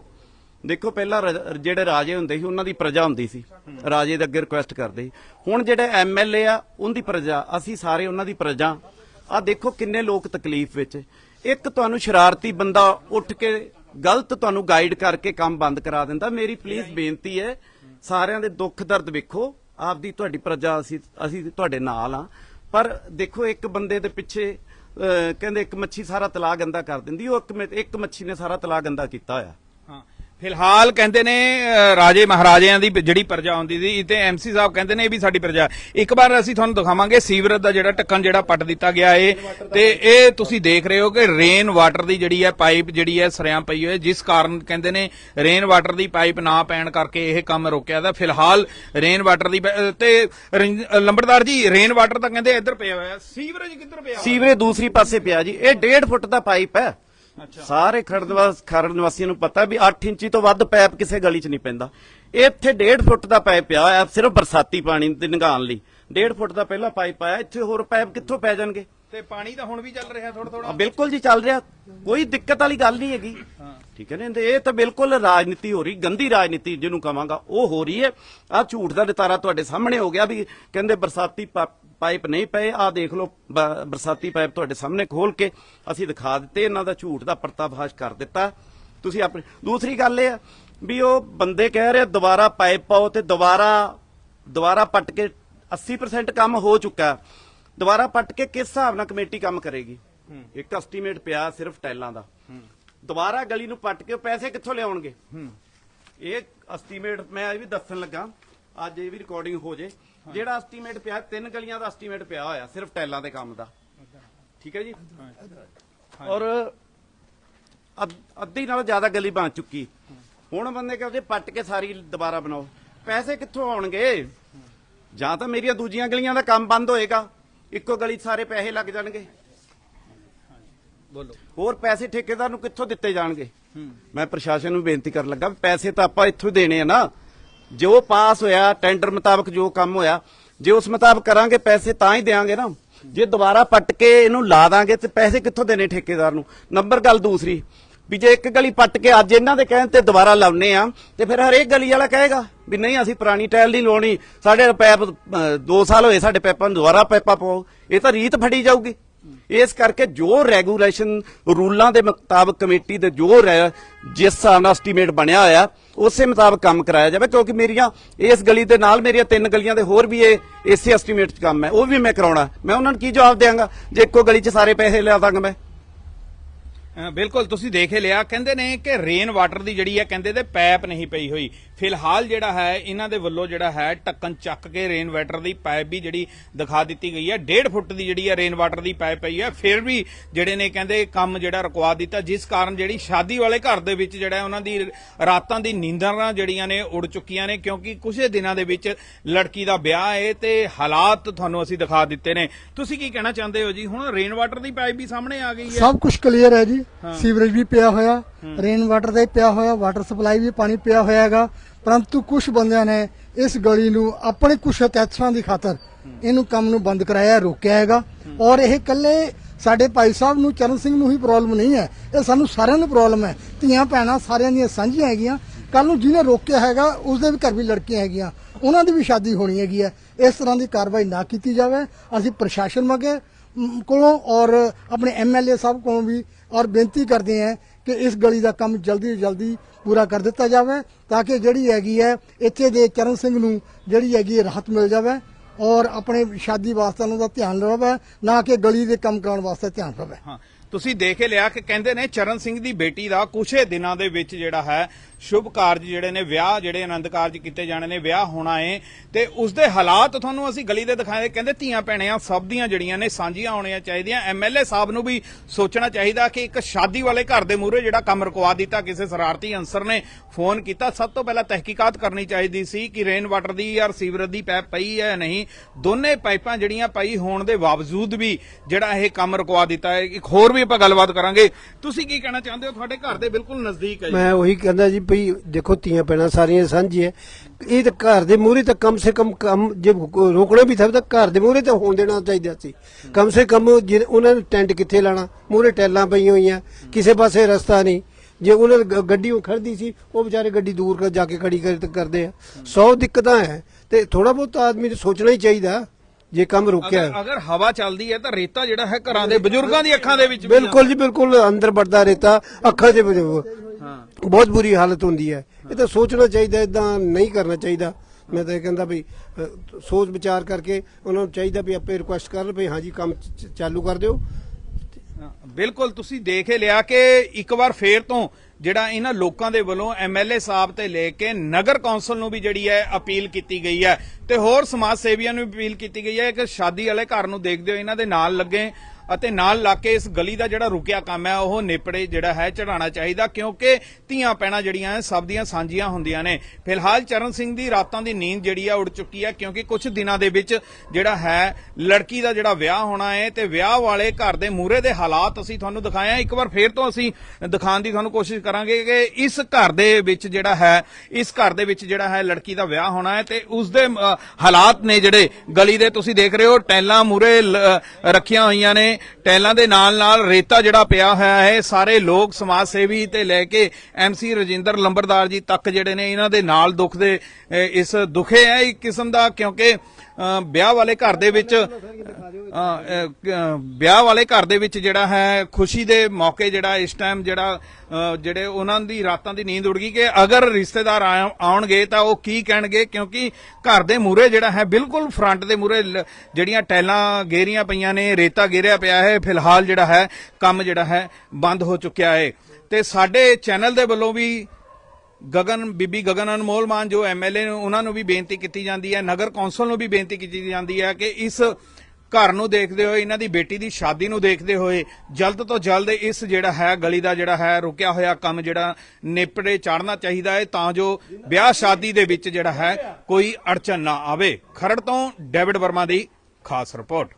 [SPEAKER 4] ਦੇਖੋ ਪਹਿਲਾਂ ਜਿਹੜੇ ਰਾਜੇ ਹੁੰਦੇ ਸੀ, ਉਹਨਾਂ ਦੀ ਪ੍ਰਜਾ ਹੁੰਦੀ ਸੀ। ਰਾਜੇ ਦੇ ਅੱਗੇ ਰਿਕੁਐਸਟ ਕਰਦੇ ਸੀ। ਹੁਣ ਜਿਹੜੇ ਐਮਐਲਏ ਆ, ਉਹਦੀ ਪ੍ਰਜਾ, ਅਸੀਂ ਸਾਰੇ ਉਹਨਾਂ ਦੀ ਪ੍ਰਜਾ। ਆ ਦੇਖੋ ਕਿੰਨੇ ਲੋਕ ਤਕਲੀਫ ਵਿੱਚ। ਇੱਕ ਤੁਹਾਨੂੰ ਸ਼ਰਾਰਤੀ ਬੰਦਾ ਉੱਠ ਕੇ ਗਲਤ ਤੁਹਾਨੂੰ ਗਾਈਡ ਕਰਕੇ ਕੰਮ ਬੰਦ ਕਰਾ ਦਿੰਦਾ। ਮੇਰੀ ਪਲੀਜ਼ ਬੇਨਤੀ ਹੈ, ਸਾਰਿਆਂ ਦੇ ਦੁੱਖ ਦਰਦ ਵੇਖੋ। ਆਪਦੀ ਤੁਹਾਡੀ ਪ੍ਰਜਾ ਅਸੀਂ ਅਸੀਂ ਤੁਹਾਡੇ ਨਾਲ ਆ ਪਰ ਦੇਖੋ ਇੱਕ ਬੰਦੇ ਦੇ ਪਿੱਛੇ ਕਹਿੰਦੇ ਇੱਕ ਮੱਛੀ ਸਾਰਾ ਤਲਾਕ ਗੰਦਾ ਕਰ ਦਿੰਦੀ, ਉਹ ਇੱਕ ਇੱਕ ਮੱਛੀ ਨੇ ਸਾਰਾ ਤਲਾਕ ਗੰਦਾ ਕੀਤਾ ਹੋਇਆ।
[SPEAKER 1] ਹਾਂ। ਫਿਲਹਾਲ ਕਹਿੰਦੇ ਨੇ ਰਾਜੇ ਮਹਾਰਾਜਿਆਂ ਦੀ ਜਿਹੜੀ ਪ੍ਰਜਾ ਹੁੰਦੀ ਸੀ ਤੇ ਐਮਸੀ ਸਾਹਿਬ ਕਹਿੰਦੇ ਨੇ ਇਹ ਵੀ ਸਾਡੀ ਪ੍ਰਜਾ। ਇੱਕ ਵਾਰ ਅਸੀਂ ਤੁਹਾਨੂੰ ਦਿਖਾਵਾਂਗੇ, ਸੀਵਰੇਜ ਦਾ ਜਿਹੜਾ ਢੱਕਣ ਜਿਹੜਾ ਪੱਟ ਦਿੱਤਾ ਗਿਆ ਏ। ਤੇ ਇਹ ਤੁਸੀਂ ਦੇਖ ਰਹੇ ਹੋ ਕਿ ਰੇਨ ਵਾਟਰ ਦੀ ਜਿਹੜੀ ਹੈ ਪਾਈਪ ਜਿਹੜੀ ਹੈ ਸਰਿਆਂ ਪਈ ਹੋਈ ਜਿਸ ਕਾਰਨ ਕਹਿੰਦੇ ਨੇ ਰੇਨ ਵਾਟਰ ਦੀ ਪਾਈਪ ਨਾ ਪੈਣ ਕਰਕੇ ਇਹ ਕੰਮ ਰੁਕਿਆ ਦਾ। ਫਿਲਹਾਲ ਰੇਨ ਵਾਟਰ ਦੀ ਤੇ ਲੰਬੜਦਾਰ ਜੀ ਰੇਨ ਵਾਟਰ ਤਾਂ ਕਹਿੰਦੇ ਇੱਧਰ ਪਿਆ ਹੋਇਆ, ਸੀਵਰੇਜ ਕਿੱਧਰ ਪਿਆ
[SPEAKER 4] ਸੀਵਰੇਜ ਦੂਸਰੀ ਪਾਸੇ ਪਿਆ ਜੀ, ਇਹ 1.5 ਫੁੱਟ ਦਾ ਪਾਈਪ ਹੈ। ਸਾਰੇ ਖਰੜ ਨਿਵਾਸ ਖਰੜ ਨਿਵਾਸੀਆਂ ਨੂੰ ਪਤਾ ਵੀ 8 ਇੰਚੀ ਤੋਂ ਵੱਧ ਪੈਪ ਕਿਸੇ ਗਲੀ 'ਚ ਨਹੀਂ ਪੈਂਦਾ। ਇੱਥੇ 1.5 ਫੁੱਟ ਦਾ ਪੈਪ ਪਿਆ ਹੋਇਆ ਸਿਰਫ ਬਰਸਾਤੀ ਪਾਣੀ ਦੇ ਨਿਗਾਣ ਲਈ। 1.5 ਫੁੱਟ ਦਾ ਪਹਿਲਾ ਪਾਈਪ ਆਇਆ, ਇੱਥੇ ਹੋਰ ਪੈਪ ਕਿੱਥੋਂ ਪੈ ਜਾਣਗੇ?
[SPEAKER 1] ਤੇ ਪਾਣੀ ਤਾਂ ਹੁਣ ਵੀ ਚੱਲ ਰਿਹਾ ਥੋੜਾ ਥੋੜਾ
[SPEAKER 4] ਬਿਲਕੁਲ ਜੀ ਚੱਲ ਰਿਹਾ। ਕੋਈ ਦਿੱਕਤ ਵਾਲੀ ਗੱਲ ਨਹੀਂ ਹੈਗੀ। ਠੀਕ ਹੈ ਨਾ ਤੇ ਇਹ ਤਾਂ ਬਿਲਕੁਲ ਰਾਜਨੀਤੀ ਹੋ ਰਹੀ ਗੰਦੀ ਰਾਜਨੀਤੀ ਜਿਹਨੂੰ ਕਵਾਂਗਾ ਉਹ ਹੋ ਰਹੀ ਹੈ। ਆ ਝੂਠ ਦਾ ਨਿਤਾਰਾ ਤੁਹਾਡੇ ਸਾਹਮਣੇ ਹੋ ਗਿਆ ਵੀ ਕਹਿੰਦੇ ਬਰਸਾਤੀ ਪਾਈਪ ਨਹੀਂ ਪਏ ਆ ਦੇਖ ਲਓ ਬਰਸਾਤੀ ਪਾਈਪ ਤੁਹਾਡੇ ਸਾਹਮਣੇ ਖੋਲ ਕੇ ਅਸੀਂ ਦਿਖਾ ਦਿੱਤੇ ਇਹਨਾਂ ਦਾ ਝੂਠ ਦਾ ਪਰਤਾਫਾਸ਼ ਕਰ ਦਿੱਤਾ। ਤੁਸੀਂ ਆਪਣੀ ਦੂਸਰੀ ਗੱਲ ਇਹ ਆ ਵੀ ਉਹ ਬੰਦੇ ਕਹਿ ਰਹੇ ਦੁਬਾਰਾ ਪਾਈਪ ਪਾਓ ਤੇ ਦੁਬਾਰਾ ਦੁਬਾਰਾ ਪੱਟ ਕੇ 80% ਕੰਮ ਹੋ ਚੁੱਕਾ। ਦੁਬਾਰਾ ਪੱਟ ਕੇ ਕਿਸ ਹਿਸਾਬ ਨਾਲ ਕਮੇਟੀ ਕੰਮ ਕਰੇਗੀ? ਇੱਕ ਐਸਟੀਮੇਟ ਪਿਆ ਸਿਰਫ ਟੈਲਾਂ ਦਾ। ਦੁਬਾਰਾ ਗਲੀ ਨੂੰ ਪੱਟ ਕੇ ਪੈਸੇ ਕਿੱਥੋਂ ਲਿਆਉਣਗੇ? ਇਹ ਐਸਟੀਮੇਟ ਮੈਂ ਇਹ ਵੀ ਦੱਸਣ ਲੱਗਾ। ਅੱਜ ਇਹ ਵੀ ਰਿਕਾਰਡਿੰਗ ਹੋ ਜੇ। ਜਿਹੜਾ ਐਸਟੀਮੇਟ ਪਿਆ ਤਿੰਨ ਗਲੀਆਂ ਦਾ ਐਸਟੀਮੇਟ ਪਿਆ ਹੋਇਆ ਸਿਰਫ ਟੈਲਾਂ ਦੇ ਕੰਮ ਦਾ। ਠੀਕ ਹੈ ਜੀ? ਔਰ ਅੱਧੀ ਨਾਲੋਂ ਜ਼ਿਆਦਾ ਗਲੀ ਬਣ ਚੁੱਕੀ। ਹੁਣ ਬੰਦੇ ਕਹਿੰਦੇ ਪੱਟ ਕੇ ਸਾਰੀ ਦੁਬਾਰਾ ਬਣਾਓ। ਪੈਸੇ ਕਿੱਥੋਂ ਆਉਣਗੇ? ਜਾਂ ਤਾਂ ਮੇਰੀਆਂ ਦੂਜੀਆਂ ਗਲੀਆਂ ਦਾ ਕੰਮ ਬੰਦ ਹੋਏਗਾ। ਇੱਕੋ ਗਲੀ 'ਚ ਸਾਰੇ ਪੈਸੇ ਲੱਗ ਜਾਣਗੇ।
[SPEAKER 1] ਬੋਲੋ।
[SPEAKER 4] ਹੋਰ ਪੈਸੇ ਠੇਕੇਦਾਰ ਨੂੰ ਕਿੱਥੋਂ ਦਿੱਤੇ ਜਾਣਗੇ? ਮੈਂ ਪ੍ਰਸ਼ਾਸਨ ਨੂੰ ਬੇਨਤੀ ਕਰਨ ਲੱਗਾ ਪੈਸੇ ਤਾਂ ਆਪਾਂ ਇੱਥੋਂ ਦੇਣੇ ਆ ਨਾ। ਜੋ ਪਾਸ ਹੋਇਆ ਟੈਂਡਰ ਮੁਤਾਬਕ ਜੋ ਕੰਮ ਹੋਇਆ ਜੇ ਉਸ ਮੁਤਾਬਕ ਕਰਾਂਗੇ ਪੈਸੇ ਤਾਂ ਹੀ ਦੇਾਂਗੇ ਨਾ। ਜੇ ਦੁਬਾਰਾ ਪੱਟ ਕੇ ਇਹਨੂੰ ਲਾ ਦਾਂਗੇ ਤੇ ਪੈਸੇ ਕਿੱਥੋਂ ਦੇਣੇ ਠੇਕੇਦਾਰ ਨੂੰ? ਨੰਬਰ ਗੱਲ ਦੂਸਰੀ ਵੀ ਜੇ ਇੱਕ ਗਲੀ ਪੱਟ ਕੇ ਅੱਜ ਇਹਨਾਂ ਦੇ ਕਹਿਣ ਤੇ ਦੁਬਾਰਾ ਲਾਉਨੇ ਆ ਤੇ ਫਿਰ ਹਰੇਕ ਗਲੀ ਵਾਲਾ ਕਹੇਗਾ ਵੀ ਨਹੀਂ, ਅਸੀਂ ਪੁਰਾਣੀ ਟਾਇਲ ਨਹੀਂ ਲਾਉਣੀ। ਸਾਡੇ ਪੈਪ 2 ਸਾਲ ਹੋਏ, ਸਾਡੇ ਪੈਪਾਂ ਨੂੰ ਦੁਬਾਰਾ ਪੈਪਾ ਪਾਓ। ਇਹ ਤਾਂ ਰੀਤ ਫੜੀ ਜਾਊਗੀ। ਇਸ ਕਰਕੇ ਜੋ ਰੈਗੂਲੇਸ਼ਨ ਰੂਲਾਂ ਦੇ ਮੁਤਾਬਕ ਕਮੇਟੀ ਦੇ ਜੋ ਰੈ- ਜਿਸ ਹਿਸਾਬ ਨਾਲ ਐਸਟੀਮੇਟ ਬਣਿਆ ਹੋਇਆ, ਉਸੇ ਮੁਤਾਬਕ ਕੰਮ ਕਰਾਇਆ ਜਾਵੇ, ਕਿਉਂਕਿ ਮੇਰੀਆਂ, ਇਸ ਗਲੀ ਦੇ ਨਾਲ ਮੇਰੀਆਂ ਤਿੰਨ ਗਲੀਆਂ ਦੇ ਹੋਰ ਵੀ ਇਹ, ਇਸੇ ਐਸਟੀਮੇਟ 'ਚ ਕੰਮ ਹੈ। ਉਹ ਵੀ ਮੈਂ ਕਰਾਉਣਾ। ਮੈਂ ਉਹਨਾਂ ਨੂੰ ਕੀ ਜਵਾਬ ਦੇਵਾਂਗਾ ਜੇ ਇੱਕੋ ਗਲੀ 'ਚ ਸਾਰੇ ਪੈਸੇ ਲਿਆ ਦਾਂਗਾ ਮੈਂ।
[SPEAKER 1] ਬਿਲਕੁਲ, ਤੁਸੀਂ ਦੇਖ ਲਿਆ। ਕਹਿੰਦੇ ਨੇ ਕਿ ਰੇਨ ਵਾਟਰ ਦੀ ਜਿਹੜੀ ਹੈ, ਕਹਿੰਦੇ ਤੇ ਪੈਪ ਨਹੀਂ ਪਈ ਹੋਈ। ਫਿਲਹਾਲ ਜਿਹੜਾ ਹੈ, ਇਹਨਾਂ ਦੇ ਵੱਲੋਂ ਜਿਹੜਾ ਹੈ, ਢੱਕਣ ਚੱਕ ਕੇ ਰੇਨ ਵਾਟਰ ਦੀ ਪਾਈਪ ਵੀ ਜਿਹੜੀ ਦਿਖਾ ਦਿੱਤੀ ਗਈ ਹੈ। 1.5 ਫੁੱਟ ਦੀ ਜਿਹੜੀ ਹੈ ਰੇਨ ਵਾਟਰ ਦੀ ਪਾਈਪ ਪਈ ਹੈ। ਫਿਰ ਵੀ ਜਿਹੜੇ ਨੇ ਕਹਿੰਦੇ ਕੰਮ ਜਿਹੜਾ ਰੁਕਵਾ ਦਿੱਤਾ, ਜਿਸ ਕਾਰਨ ਜਿਹੜੀ ਸ਼ਾਦੀ ਵਾਲੇ ਘਰ ਦੇ ਵਿੱਚ ਜਿਹੜਾ ਉਹਨਾਂ ਦੀ ਰਾਤਾਂ ਦੀ ਨੀਂਦਰਾਂ ਜਿਹੜੀਆਂ ਨੇ, ਉੜ ਚੁੱਕੀਆਂ ਨੇ। ਕਿਉਂਕਿ ਕੁਝ ਦਿਨਾਂ ਦੇ ਵਿੱਚ ਲੜਕੀ ਦਾ ਵਿਆਹ ਹੈ ਤੇ ਹਾਲਾਤ ਤੁਹਾਨੂੰ ਅਸੀਂ ਦਿਖਾ ਦਿੱਤੇ ਨੇ। ਤੁਸੀਂ ਕੀ ਕਹਿਣਾ ਚਾਹੁੰਦੇ ਹੋ ਜੀ? ਹੁਣ ਰੇਨ ਵਾਟਰ ਦੀ ਪਾਈਪ ਵੀ ਸਾਹਮਣੇ ਆ ਗਈ ਹੈ।
[SPEAKER 5] ਸਭ ਕੁਝ ਕਲੀਅਰ ਹੈ ਜੀ। ਸੀਵਰੇਜ ਵੀ ਪਿਆ ਹੋਇਆ ਰੇਨ ਵਾਟਰ ਦਾ ਵੀ ਪਿਆ ਹੋਇਆ ਵਾਟਰ ਸਪਲਾਈ ਵੀ ਪਾਣੀ ਪਿਆ ਹੋਇਆ ਹੈਗਾ। ਪਰੰਤੂ ਕੁਝ ਬੰਦਿਆਂ ਨੇ ਇਸ ਗਲੀ ਨੂੰ ਆਪਣੇ ਕੁਝ ਅਤੈਤਸਾਂ ਦੀ ਖਾਤਰ ਇਹਨੂੰ ਕੰਮ ਨੂੰ ਬੰਦ ਕਰਾਇਆ ਰੋਕਿਆ ਹੈਗਾ। ਔਰ ਇਹ ਕੱਲੇ ਸਾਡੇ ਭਾਈ ਸਾਹਿਬ ਨੂੰ ਚਰਨ ਸਿੰਘ ਨੂੰ ਹੀ ਪ੍ਰੋਬਲਮ ਨਹੀਂ ਹੈ। ਇਹ ਸਾਨੂੰ ਸਾਰਿਆਂ ਨੂੰ ਪ੍ਰੋਬਲਮ ਹੈ। ਧੀਆਂ ਭੈਣਾਂ ਸਾਰਿਆਂ ਦੀਆਂ ਸਾਂਝੀਆਂ ਹੈਗੀਆਂ। ਕੱਲ ਨੂੰ ਜਿਹਨੇ ਰੋਕਿਆ ਹੈਗਾ ਉਸਦੇ ਵੀ ਘਰ ਵੀ ਲੜਕੀਆਂ ਹੈਗੀਆਂ। ਉਹਨਾਂ ਦੀ ਵੀ ਸ਼ਾਦੀ ਹੋਣੀ ਹੈਗੀ ਹੈ। ਇਸ ਤਰ੍ਹਾਂ ਦੀ ਕਾਰਵਾਈ ਨਾ ਕੀਤੀ ਜਾਵੇ। ਅਸੀਂ ਪ੍ਰਸ਼ਾਸਨ ਮਗੇ ਕੋਲੋਂ ਔਰ ਆਪਣੇ ਐਮਐਲਏ ਸਾਹਿਬ ਕੋਲੋਂ ਵੀ ਔਰ ਬੇਨਤੀ ਕਰਦੇ ਹਾਂ ਕਿ ਇਸ ਗਲੀ ਦਾ ਕੰਮ ਜਲਦੀ ਤੋਂ ਜਲਦੀ ਪੂਰਾ ਕਰ ਦਿੱਤਾ ਜਾਵੇ ਤਾਂ ਕਿ ਜਿਹੜੀ ਹੈਗੀ ਹੈ, ਇੱਥੇ ਦੇ ਚਰਨ ਸਿੰਘ ਨੂੰ ਜਿਹੜੀ ਹੈਗੀ ਹੈ ਰਾਹਤ ਮਿਲ ਜਾਵੇ ਔਰ ਆਪਣੇ ਸ਼ਾਦੀ ਵਾਸਤੇ ਉਹਨਾਂ ਦਾ ਧਿਆਨ ਰਵੇ, ਨਾ ਕਿ ਗਲੀ ਦੇ ਕੰਮ ਕਰਾਉਣ ਵਾਸਤੇ ਧਿਆਨ ਰਵੇ।
[SPEAKER 1] ਹਾਂ, ਤੁਸੀਂ ਦੇਖ ਲਿਆ ਕਿ ਕਹਿੰਦੇ ਨੇ ਚਰਨ ਸਿੰਘ ਦੀ ਬੇਟੀ ਦਾ ਕੁਛ ਦਿਨਾਂ ਦੇ ਵਿੱਚ ਜਿਹੜਾ ਹੈ ਸ਼ੁਭ ਕਾਰਜ ਜਿਹੜੇ ਨੇ, ਵਿਆਹ ਜਿਹੜੇ ਆਨੰਦ ਕਾਰਜ ਕੀਤੇ ਜਾਣੇ ਨੇ, ਵਿਆਹ ਹੋਣਾ ਏ, ਤੇ ਉਸ ਦੇ ਹਾਲਾਤ ਤੁਹਾਨੂੰ ਅਸੀਂ ਗਲੀ ਦੇ ਦਿਖਾਏ। ਕਹਿੰਦੇ ਧੀਆਂ ਭੈਣਾਂ ਸਭ ਦੀਆਂ ਜਿਹੜੀਆਂ ਨੇ, ਸਾਂਝੀਆਂ ਹੋਣੀਆਂ ਚਾਹੀਦੀਆਂ। ਐਮਐਲਏ ਸਾਹਿਬ ਨੂੰ ਵੀ ਸੋਚਣਾ ਚਾਹੀਦਾ ਕਿ ਇੱਕ ਸ਼ਾਦੀ ਵਾਲੇ ਘਰ ਦੇ ਮੂਹਰੇ ਜਿਹੜਾ ਕੰਮ ਰੁਕਵਾ ਦਿੱਤਾ, ਕਿਸੇ ਸ਼ਰਾਰਤੀ ਅਨਸਰ ਨੇ ਫੋਨ ਕੀਤਾ। ਸਭ ਤੋਂ ਪਹਿਲਾਂ ਤਹਿਕੀਕਾਤ ਕਰਨੀ ਚਾਹੀਦੀ ਸੀ ਕਿ ਰੇਨ ਵਾਟਰ ਦੀ ਜਾਂ ਸੀਵਰੇਜ ਦੀ ਪਾਈਪ ਪਈ ਹੈ ਨਹੀਂ। ਦੋਨੇ ਪਾਈਪਾਂ ਜਿਹੜੀਆਂ ਪਈ ਹੋਣ ਦੇ ਬਾਵਜੂਦ ਵੀ ਜਿਹੜਾ ਇਹ ਕੰਮ ਰੁਕਵਾ ਦਿੱਤਾ ਹੈ। ਇੱਕ ਹੋਰ ਵੀ ਆਪਾਂ ਗੱਲਬਾਤ ਕਰਾਂਗੇ। ਤੁਸੀਂ ਕੀ ਕਹਿਣਾ ਚਾਹੁੰਦੇ ਹੋ? ਤੁਹਾਡੇ ਘਰ ਦੇ ਬਿਲਕੁਲ ਨਜ਼ਦੀਕ ਹੈ
[SPEAKER 6] ਮੈਂ ਉਹੀ ਕਹਿੰਦਾ ਜੀ ਭਈ ਦੇਖੋ ਧੀਆਂ ਪੈਣਾ ਸਾਰੀਆਂ ਸਾਂਝੀ ਹੈ ਇਹ ਤਾਂ ਘਰ ਦੇ ਮੂਹਰੇ ਤਾਂ ਕਮ ਸੇ ਕਮ ਕੰਮ ਜੇ ਰੋਕਣਾ ਵੀ ਥਾ ਤਾਂ ਘਰ ਦੇ ਮੂਹਰੇ ਤਾਂ ਹੋਣ ਦੇਣਾ ਚਾਹੀਦਾ ਸੀ। ਕਮ ਸੇ ਕਮ ਜੇ ਉਹਨਾਂ ਨੇ ਟੈਂਟ ਕਿੱਥੇ ਲਾਣਾ? ਮੂਹਰੇ ਟੈਲਾਂ ਪਈਆਂ ਹੋਈਆਂ, ਕਿਸੇ ਪਾਸੇ ਰਸਤਾ ਨਹੀਂ। ਜੇ ਉਹਨਾਂ ਦੀ ਗੱਡੀ ਉਹ ਖੜਦੀ ਸੀ, ਉਹ ਵਿਚਾਰੇ ਗੱਡੀ ਦੂਰ ਕਰ, ਜਾ ਕੇ ਖੜੀ ਕਰਦੇ ਆ। ਸੌ ਦਿੱਕਤਾਂ ਹੈ ਤੇ ਥੋੜਾ ਬਹੁਤ ਆਦਮੀ ਨੂੰ ਸੋਚਣਾ ਹੀ ਚਾਹੀਦਾ। ਜੇ ਕੰਮ ਰੁਕਿਆ ਹੈ।
[SPEAKER 1] ਅਗਰ ਹਵਾ ਚੱਲਦੀ ਹੈ ਤਾਂ ਰੇਤਾ ਜਿਹੜਾ ਹੈ ਘਰਾਂ ਦੇ ਬਜ਼ੁਰਗਾਂ ਦੀ ਅੱਖਾਂ ਦੇ ਵਿੱਚ ਵੀ
[SPEAKER 6] ਬਿਲਕੁਲ ਜੀ ਬਿਲਕੁਲ। ਅੰਦਰ ਵੜਦਾ ਰਹਿਤਾ ਅੱਖਾਂ 'ਚ ਬਹੁਤ ਬੁਰੀ ਹਾਲਤ ਹੁੰਦੀ ਹੈ। ਇਹ ਤਾਂ ਸੋਚਣਾ ਚਾਹੀਦਾ ਇਦਾਂ ਨਹੀਂ ਕਰਨਾ ਚਾਹੀਦਾ। ਮੈਂ ਤਾਂ ਇਹ ਕਹਿੰਦਾ ਵੀ ਅ, ਸੋਚ ਵਿਚਾਰ ਕਰਕੇ ਉਹਨਾਂ ਨੂੰ ਚਾਹੀਦਾ ਵੀ ਆਪੇ ਰਿਕੁਐਸਟ ਕਰਨ ਵੀ ਹਾਂਜੀ ਕੰਮ ਚ- ਚ- ਚਾਲੂ ਕਰ ਦਿਓ।
[SPEAKER 1] ਹਾਂ, ਬਿਲਕੁਲ, ਤੁਸੀਂ ਦੇਖ ਹੀ ਲਿਆ ਕਿ ਇੱਕ ਵਾਰ ਫੇਰ ਤੋਂ ਜਿਹੜਾ ਇਹਨਾਂ ਲੋਕਾਂ ਦੇ ਵੱਲੋਂ ਐਮਐਲਏ ਸਾਹਿਬ ਤੇ ਲੈ ਕੇ ਨਗਰ ਕੌਂਸਲ ਨੂੰ ਵੀ ਜਿਹੜੀ ਹੈ ਅਪੀਲ ਕੀਤੀ ਗਈ ਹੈ। ਤੇ ਹੋਰ ਸਮਾਜ ਸੇਵੀਆਂ ਨੂੰ ਵੀ ਅਪੀਲ ਕੀਤੀ ਗਈ ਹੈ ਕਿ ਸ਼ਾਦੀ ਵਾਲੇ ਘਰ ਨੂੰ ਦੇਖਦੇ ਹੋ ਇਹਨਾਂ ਦੇ ਨਾਲ ਲੱਗੇ। ਅਤੇ ਨਾਲ ਲਾ ਕੇ ਇਸ ਗਲੀ ਦਾ ਜਿਹੜਾ ਰੁਕਿਆ ਕੰਮ ਹੈ, ਉਹ ਨੇਪੜੇ ਜਿਹੜਾ ਹੈ ਚੜਾਉਣਾ ਚਾਹੀਦਾ, ਕਿਉਂਕਿ ਧੀਆਂ ਪੈਣਾ ਜਿਹੜੀਆਂ ਹੈ, ਸਭ ਦੀਆਂ ਸਾਂਝੀਆਂ ਹੁੰਦੀਆਂ ਨੇ। ਫਿਲਹਾਲ ਚਰਨ ਸਿੰਘ ਦੀ ਰਾਤਾਂ ਦੀ ਨੀਂਦ ਜਿਹੜੀ ਆ ਉੱਡ ਚੁੱਕੀ ਹੈ, ਕਿਉਂਕਿ ਕੁਝ ਦਿਨਾਂ ਦੇ ਵਿੱਚ ਜਿਹੜਾ ਹੈ, ਲੜਕੀ ਦਾ ਜਿਹੜਾ ਵਿਆਹ ਹੋਣਾ ਹੈ, ਤੇ ਵਿਆਹ ਵਾਲੇ ਘਰ ਦੇ ਮੂਹਰੇ ਦੇ ਹਾਲਾਤ ਅਸੀਂ ਤੁਹਾਨੂੰ ਦਿਖਾਇਆ ਇੱਕ ਵਾਰ ਫੇਰ ਤੋਂ ਅਸੀਂ ਦਿਖਾਉਣ ਦੀ ਤੁਹਾਨੂੰ ਕੋਸ਼ਿਸ਼ ਕਰਾਂਗੇ ਕਿ ਇਸ ਘਰ ਦੇ ਵਿੱਚ ਜਿਹੜਾ ਹੈ, ਇਸ ਘਰ ਦੇ ਵਿੱਚ ਜਿਹੜਾ ਹੈ, ਲੜਕੀ ਦਾ ਵਿਆਹ ਹੋਣਾ ਹੈ, ਤੇ ਉਸ ਦੇ ਹਾਲਾਤ ਨੇ ਜਿਹੜੇ ਗਲੀ ਦੇ ਤੁਸੀਂ ਦੇਖ ਰਹੇ ਹੋ, ਟੈਲਾਂ ਮੂਰੇ ਰੱਖੀਆਂ ਹੋਈਆਂ ਨੇ। ਟੈਲਾਂ ਦੇ ਨਾਲ ਨਾਲ ਰੇਤਾ ਜਿਹੜਾ ਪਿਆ ਹੋਇਆ ਹੈ ਸਾਰੇ ਲੋਕ ਸਮਾਜ ਸੇਵੀ ਤੇ ਲੈ ਕੇ ਐਮਸੀ ਰਜਿੰਦਰ ਲੰਬਰਦਾਰ ਜੀ ਤੱਕ ਜਿਹੜੇ ਨੇ, ਇਹਨਾਂ ਦੇ ਨਾਲ ਦੁੱਖ ਦੇ ਇਸ ਦੁਖੇ ਹੈ ਇੱਕ ਕਿਸਮ ਦਾ, ਕਿਉਂਕਿ ਵਿਆਹ ਵਾਲੇ ਘਰ ਦੇ ਵਿੱਚ ਵਿਆਹ ਵਾਲੇ ਘਰ ਦੇ ਵਿੱਚ ਜਿਹੜਾ ਹੈ, ਖੁਸ਼ੀ ਦੇ ਮੌਕੇ ਜਿਹੜਾ ਇਸ ਟਾਈਮ ਜਿਹੜਾ ਜਿਹੜੇ ਉਹਨਾਂ ਦੀ ਰਾਤਾਂ ਦੀ ਨੀਂਦ ਉੜ ਗਈ ਕਿ ਅਗਰ ਰਿਸ਼ਤੇਦਾਰ ਆ- ਆਉਣਗੇ ਤਾਂ ਉਹ ਕੀ ਕਹਿਣਗੇ? ਕਿਉਂਕਿ ਘਰ ਦੇ ਮੂਰੇ ਜਿਹੜਾ ਹੈ, ਬਿਲਕੁਲ ਫਰੰਟ ਦੇ ਮੂਰੇ ਜਿਹੜੀਆਂ ਟੈਲਾਂ ਗੇਰੀਆਂ ਪਈਆਂ ਨੇ, ਰੇਤਾ ਗੇਰਿਆ ਪਿਆ ਹੈ, ਫਿਲਹਾਲ ਜਿਹੜਾ ਹੈ, ਕੰਮ ਜਿਹੜਾ ਹੈ, ਬੰਦ ਹੋ ਚੁੱਕਿਆ ਹੈ। ਤੇ ਸਾਡੇ ਚੈਨਲ ਦੇ ਵੱਲੋਂ ਵੀ ਗਗਨ, ਬੀਬੀ ਗਗਨ ਅਨਮੋਲ ਮਾਨ ਜੋ ਐਮਐਲਏ ਨੇ, ਉਹਨਾਂ ਨੂੰ ਵੀ ਬੇਨਤੀ ਕੀਤੀ ਜਾਂਦੀ ਹੈ, ਨਗਰ ਕੌਂਸਲ ਨੂੰ ਵੀ ਬੇਨਤੀ ਕੀਤੀ ਜਾਂਦੀ ਹੈ ਕਿ ਇਸ ਘਰ ਨੂੰ ਦੇਖਦੇ ਹੋਏ, ਇਹਨਾਂ ਦੀ ਬੇਟੀ ਦੀ ਸ਼ਾਦੀ ਨੂੰ ਦੇਖਦੇ ਹੋਏ, ਜਲਦ ਤੋਂ ਜਲਦ ਇਸ ਜਿਹੜਾ ਹੈ, ਗਲੀ ਦਾ ਜਿਹੜਾ ਹੈ, ਰੁਕਿਆ ਹੋਇਆ ਕੰਮ ਜਿਹੜਾ ਨੇਪੜੇ ਚਾੜਨਾ ਚਾਹੀਦਾ ਹੈ, ਤਾਂ ਜੋ ਵਿਆਹ ਸ਼ਾਦੀ ਦੇ ਵਿੱਚ ਜਿਹੜਾ ਹੈ, ਕੋਈ ਅੜਚਨ ਨਾ ਆਵੇ। ਖਰੜ ਤੋਂ ਡੇਵਿਡ ਵਰਮਾ ਦੀ ਖਾਸ ਰਿਪੋਰਟ।